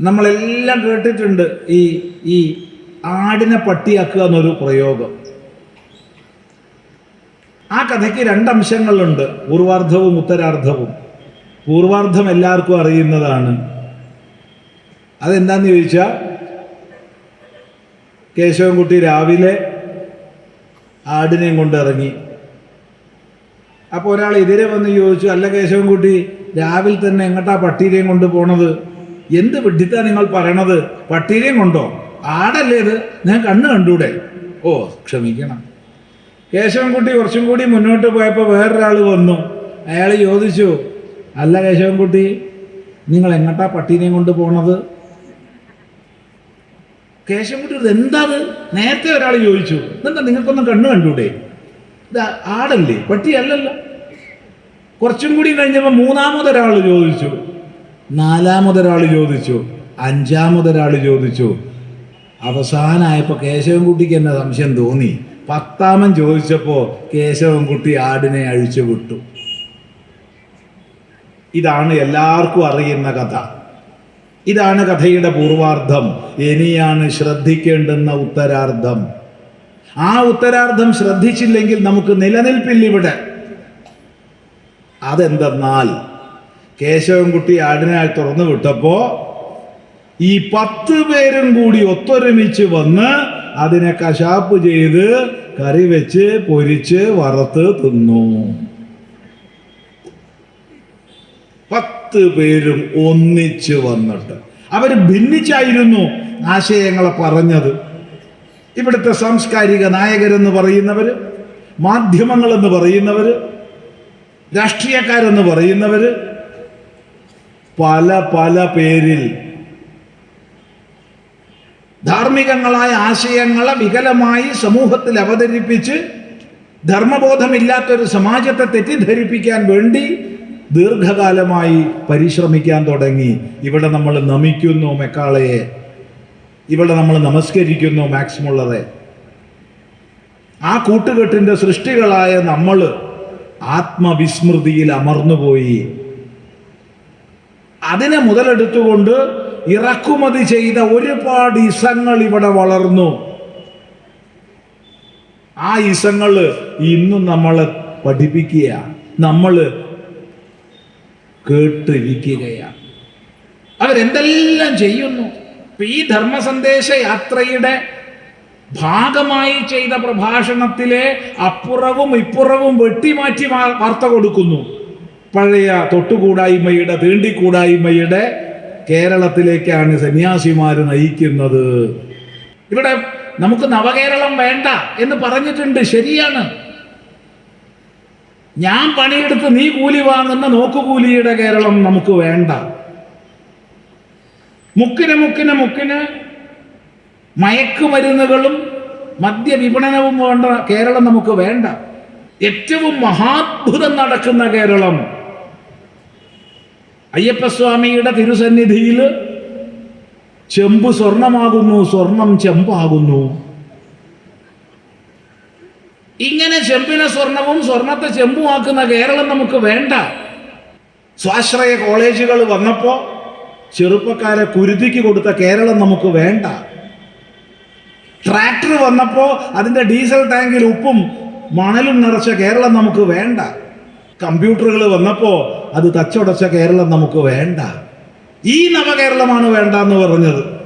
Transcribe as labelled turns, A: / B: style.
A: നമ്മളെല്ലാം കേട്ടിട്ടുണ്ട് ഈ ഈ ആടിനെ പട്ടിയാക്കുക എന്നൊരു പ്രയോഗം. ആ കഥയ്ക്ക് രണ്ടംശങ്ങളുണ്ട്. പൂർവാർദ്ധവും ഉത്തരാർദ്ധവും. പൂർവാർദ്ധം എല്ലാവർക്കും അറിയുന്നതാണ്. അതെന്താന്ന് ചോദിച്ചാൽ കേശവൻകുട്ടി രാവിലെ ആടിനെയും കൊണ്ടിറങ്ങി അപ്പോൾ ഒരാൾ എതിരെ വന്ന് ചോദിച്ചു അല്ല കേശവൻകുട്ടി രാവിലെ തന്നെ എങ്ങോട്ടാ പട്ടീനെയും കൊണ്ട് പോണത്? എന്ത് വിഡ്ഢിത്താ നിങ്ങൾ പറയണത്? പട്ടീരെയും കൊണ്ടോ? ആടല്ലേ ഇത്? ഞാൻ കണ്ണ് കണ്ടൂടെ? ഓ ക്ഷമിക്കണം. കേശവൻകുട്ടി കുറച്ചും കൂടി മുന്നോട്ട് പോയപ്പോൾ വേറൊരാൾ വന്നു. അയാൾ ചോദിച്ചു അല്ല കേശവൻകുട്ടി നിങ്ങൾ എങ്ങട്ടാ പട്ടീനെയും കൊണ്ട് പോണത്? കേശവൻകുട്ടി ഇത് എന്താത്? നേരത്തെ ഒരാൾ ചോദിച്ചു എന്താ നിങ്ങൾക്കൊന്നും കണ്ണ് കണ്ടൂടെ? ഇത് ആടല്ലേ? പട്ടിയല്ലല്ലോ. കുറച്ചും കൂടി കഴിഞ്ഞപ്പോൾ മൂന്നാമതൊരാൾ ചോദിച്ചു നാലാമതൊരാൾ ചോദിച്ചു അഞ്ചാമതൊരാൾ ചോദിച്ചു. അവസാനമായപ്പോൾ കേശവൻകുട്ടിക്ക് എന്നെ സംശയം തോന്നി. പത്താമൻ ചോദിച്ചപ്പോൾ കേശവൻകുട്ടി ആടിനെ അഴിച്ചു വിട്ടു. ഇതാണ് എല്ലാവർക്കും അറിയുന്ന കഥ. ഇതാണ് കഥയുടെ പൂർവാർത്ഥം ഇനിയാണ് ശ്രദ്ധിക്കേണ്ടുന്ന ഉത്തരാർത്ഥം ആ ഉത്തരാർത്ഥം ശ്രദ്ധിച്ചില്ലെങ്കിൽ നമുക്ക് നിലനിൽപ്പില്ല ഇവിടെ. അതെന്തെന്നാൽ കേശവൻകുട്ടി ആടിനായി തുറന്നു വിട്ടപ്പോ ഈ പത്ത് പേരും കൂടി ഒത്തൊരുമിച്ച് വന്ന് അതിനെ കശാപ്പ് ചെയ്ത് കറി വെച്ച് പൊരിച്ച് വറുത്ത് തിന്നു. പത്ത് പേരും ഒന്നിച്ച് വന്നിട്ട്. അവർ ഭിന്നിച്ചായിരുന്നു ആശയങ്ങളെ പറഞ്ഞത്. ഇവിടുത്തെ സാംസ്കാരിക നായകരെന്ന് പറയുന്നവര് മാധ്യമങ്ങളെന്ന് പറയുന്നവര് രാഷ്ട്രീയക്കാരെന്ന് പറയുന്നവര് പല പല പേരിൽ. ധാർമ്മികങ്ങളായ ആശയങ്ങളെ വികലമായി സമൂഹത്തിൽ അവതരിപ്പിച്ച് ധർമ്മബോധമില്ലാത്തൊരു സമാജത്തെ തെറ്റിദ്ധരിപ്പിക്കാൻ വേണ്ടി ദീർഘകാലമായി പരിശ്രമിക്കാൻ തുടങ്ങി. ഇവിടെ നമ്മൾ നമിക്കുന്നു മെക്കാളയെ. ഇവിടെ നമ്മൾ നമസ്കരിക്കുന്നു മാക്സ് മുള്ളറെ ആ കൂട്ടുകെട്ടിന്റെ സൃഷ്ടികളായ നമ്മൾ ആത്മവിസ്മൃതിയിൽ അമർന്നുപോയി. അതിനെ മുതലെടുത്തുകൊണ്ട് ഇറക്കുമതി ചെയ്ത ഒരുപാട് ഇസങ്ങൾ ഇവിടെ വളർന്നു. ആ ഇസങ്ങൾ ഇന്നും നമ്മൾ പഠിപ്പിക്കുകയാണ്. നമ്മൾ കേട്ടിരിക്കുകയാണ്. അവരെന്തെല്ലാം ചെയ്യുന്നു? ഈ ധർമ്മസന്ദേശ യാത്രയുടെ ഭാഗമായി ചെയ്ത പ്രഭാഷണത്തിലെ അപ്പുറവും ഇപ്പുറവും വെട്ടിമാറ്റി വാർത്ത കൊടുക്കുന്നു. പഴയ തൊട്ടുകൂടായ്മയുടെ തീണ്ടിക്കൂടായ്മയുടെ കേരളത്തിലേക്കാണ് സന്യാസിമാർ നയിക്കുന്നത്. ഇവിടെ നമുക്ക് നവകേരളം വേണ്ട എന്ന് പറഞ്ഞിട്ടുണ്ട്. ശരിയാണ്. ഞാൻ പണിയെടുത്ത് നീ കൂലി വാങ്ങുന്ന നോക്കുകൂലിയുടെ കേരളം നമുക്ക് വേണ്ട. മുക്കിന് മുക്കിന് മുക്കിന് മയക്കുമരുന്നുകളും മദ്യവിപണനവും വേണ്ട കേരളം നമുക്ക് വേണ്ട. ഏറ്റവും മഹാത്ഭുതം നടക്കുന്ന കേരളം അയ്യപ്പസ്വാമിയുടെ തിരുസന്നിധിയിൽ ചെമ്പ് സ്വർണമാകുന്നു സ്വർണം ചെമ്പാകുന്നു. ഇങ്ങനെ ചെമ്പിനെ സ്വർണവും സ്വർണത്തെ ചെമ്പുമാക്കുന്ന കേരളം നമുക്ക് വേണ്ട. സ്വാശ്രയ കോളേജുകൾ വന്നപ്പോൾ ചെറുപ്പക്കാരെ കുരുതിക്ക് കൊടുത്ത കേരളം നമുക്ക് വേണ്ട. ട്രാക്ടർ വന്നപ്പോൾ അതിന്റെ ഡീസൽ ടാങ്കിൽ ഉപ്പും മണലും നിറച്ച കേരളം നമുക്ക് വേണ്ട. കമ്പ്യൂട്ടറുകൾ വന്നപ്പോൾ അത് തച്ചുടച്ച കേരളം നമുക്ക് വേണ്ട. ഈ നവകേരളമാണ് വേണ്ട എന്ന് പറഞ്ഞത്.